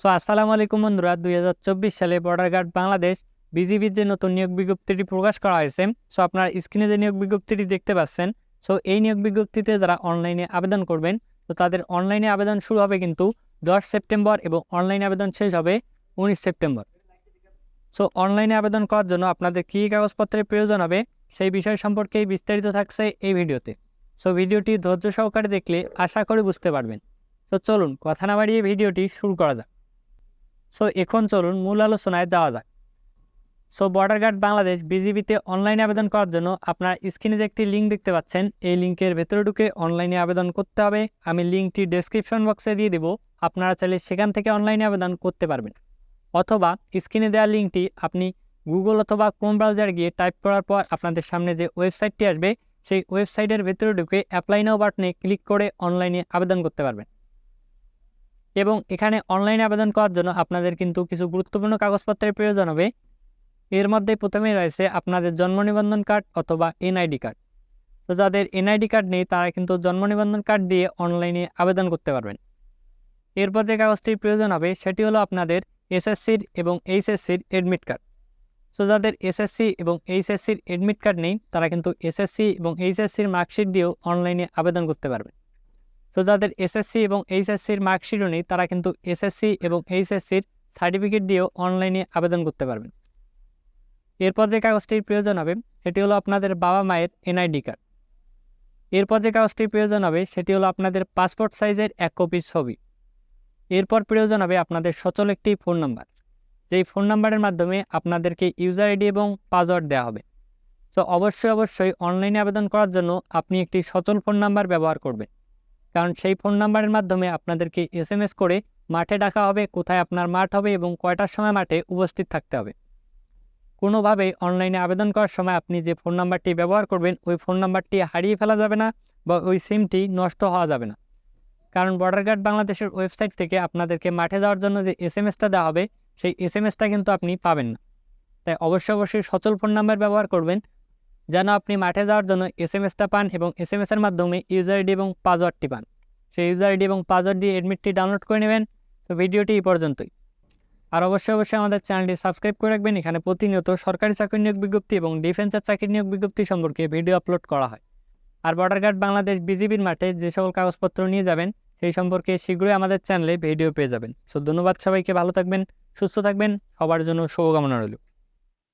So, আসসালামু আলাইকুম বন্ধুরা। দুই হাজার চব্বিশ সালে বর্ডার গার্ড বাংলাদেশ বিজিবির যে নতুন নিয়োগ বিজ্ঞপ্তিটি প্রকাশ করা হয়েছে, সো আপনার স্ক্রিনে যে নিয়োগ বিজ্ঞপ্তিটি দেখতে পাচ্ছেন, সো এই নিয়োগ বিজ্ঞপ্তিতে যারা অনলাইনে আবেদন করবেন, তো তাদের অনলাইনে আবেদন শুরু হবে কিন্তু দশ সেপ্টেম্বর এবং অনলাইনে আবেদন শেষ হবে উনিশ সেপ্টেম্বর। সো, অনলাইনে আবেদন করার জন্য আপনাদের কী কাগজপত্রের প্রয়োজন হবে, সেই বিষয় সম্পর্কেই বিস্তারিত থাকছে এই ভিডিওতে। সো, ভিডিওটি ধৈর্য সহকারে দেখলে আশা করে বুঝতে পারবেন। তো চলুন, কথা না বাড়িয়ে ভিডিওটি শুরু করা যাক। সো এখন চলুন মূল আলোচনায় যাওয়া যাক। সো বর্ডার গার্ড বাংলাদেশ বিজিবিতে অনলাইনে আবেদন করার জন্য আপনার স্ক্রিনে যে একটি লিঙ্ক দেখতে পাচ্ছেন, এই লিঙ্কের ভেতরে ঢুকে অনলাইনে আবেদন করতে হবে। আমি লিঙ্কটি ডেসক্রিপশন বক্সে দিয়ে দেবো। আপনারা চাইলে সেখান থেকে অনলাইনে আবেদন করতে পারবেন। অথবা স্ক্রিনে দেওয়া লিঙ্কটি আপনি গুগল অথবা ক্রোম ব্রাউজার গিয়ে টাইপ করার পর আপনাদের সামনে যে ওয়েবসাইটটি আসবে, সেই ওয়েবসাইটের ভেতরে ঢুকে অ্যাপ্লাই নাও বাটনে ক্লিক করে অনলাইনে আবেদন করতে পারবেন। এবং এখানে অনলাইনে আবেদন করার জন্য আপনাদের কিন্তু কিছু গুরুত্বপূর্ণ কাগজপত্রের প্রয়োজন হবে। এর মধ্যে প্রথমেই রয়েছে আপনাদের জন্ম নিবন্ধন কার্ড অথবা এনআইডি কার্ড। তো যাদের এনআইডি কার্ড নেই, তারা কিন্তু জন্ম নিবন্ধন কার্ড দিয়ে অনলাইনে আবেদন করতে পারবেন। এরপর যে কাগজটির প্রয়োজন হবে, সেটি হলো আপনাদের এসএসসির এবং এইচএসসির এডমিট কার্ড সো যাদের এসএসসি এবং এইচএসসির এডমিট কার্ড নেই, তারা কিন্তু এসএসসি এবং এইচএসসির মার্কশিট দিয়েও অনলাইনে আবেদন করতে পারবেন। তো যাদের এসএসসি এবং এইচএসসির মার্কশিটও নেই, তারা কিন্তু এসএসসি এবং এইচএসসির সার্টিফিকেট দিয়েও অনলাইনে আবেদন করতে পারবেন। এরপর যে কাগজটির প্রয়োজন হবে, সেটি হলো আপনাদের বাবা মায়ের এনআইডি কার্ড এরপর যে কাগজটির প্রয়োজন হবে, সেটি হলো আপনাদের পাসপোর্ট সাইজের এক কপি ছবি। এরপর প্রয়োজন হবে আপনাদের সচল একটি ফোন নাম্বার যেই ফোন নাম্বারের মাধ্যমে আপনাদেরকে ইউজার আইডি এবং পাসওয়ার্ড দেওয়া হবে। তো অবশ্যই অবশ্যই অনলাইনে আবেদন করার জন্য আপনি একটি সচল ফোন নাম্বার ব্যবহার করবেন। কারণ সেই ফোন নাম্বারের মাধ্যমে আপনাদেরকে এস করে মাঠে ডাকা হবে, কোথায় আপনার মাঠ হবে এবং কয়টার সময় মাঠে উপস্থিত থাকতে হবে। কোনোভাবে অনলাইনে আবেদন করার সময় আপনি যে ফোন নাম্বারটি ব্যবহার করবেন, ওই ফোন নাম্বারটি হারিয়ে ফেলা যাবে না বা ওই সিমটি নষ্ট হওয়া যাবে না। কারণ বর্ডার গার্ড বাংলাদেশের ওয়েবসাইট থেকে আপনাদেরকে মাঠে যাওয়ার জন্য যে এস এম এসটা দেওয়া হবে, সেই এস এম এসটা কিন্তু আপনি পাবেন না। তাই অবশ্যই অবশ্যই সচল ফোন নাম্বার ব্যবহার করবেন। যেন আপনি মাঠে যাওয়ার জন্য এস এম এসটা পান এবং এস এম এসের মাধ্যমে ইউজার আইডি এবং পাসওয়ার্ডটি পান। সেই ইউজার আইডি এবং পাসওয়ার্ড দিয়ে এডমিটটি ডাউনলোড করে নেবেন। তো ভিডিওটি এই পর্যন্তই। আর অবশ্যই অবশ্যই আমাদের চ্যানেলটি সাবস্ক্রাইব করে রাখবেন। এখানে প্রতিনিয়ত সরকারি চাকরি নিয়োগ বিজ্ঞপ্তি এবং ডিফেন্সের চাকরি নিয়োগ বিজ্ঞপ্তি সম্পর্কে ভিডিও আপলোড করা হয়। আর বর্ডার গার্ড বাংলাদেশ বিজিবির মাঠে যে সকল কাগজপত্র নিয়ে যাবেন, সেই সম্পর্কে শীঘ্রই আমাদের চ্যানেলে ভিডিও পেয়ে যাবেন। সো ধন্যবাদ সবাইকে, ভালো থাকবেন, সুস্থ থাকবেন। সবার জন্য শুভকামনা রইল।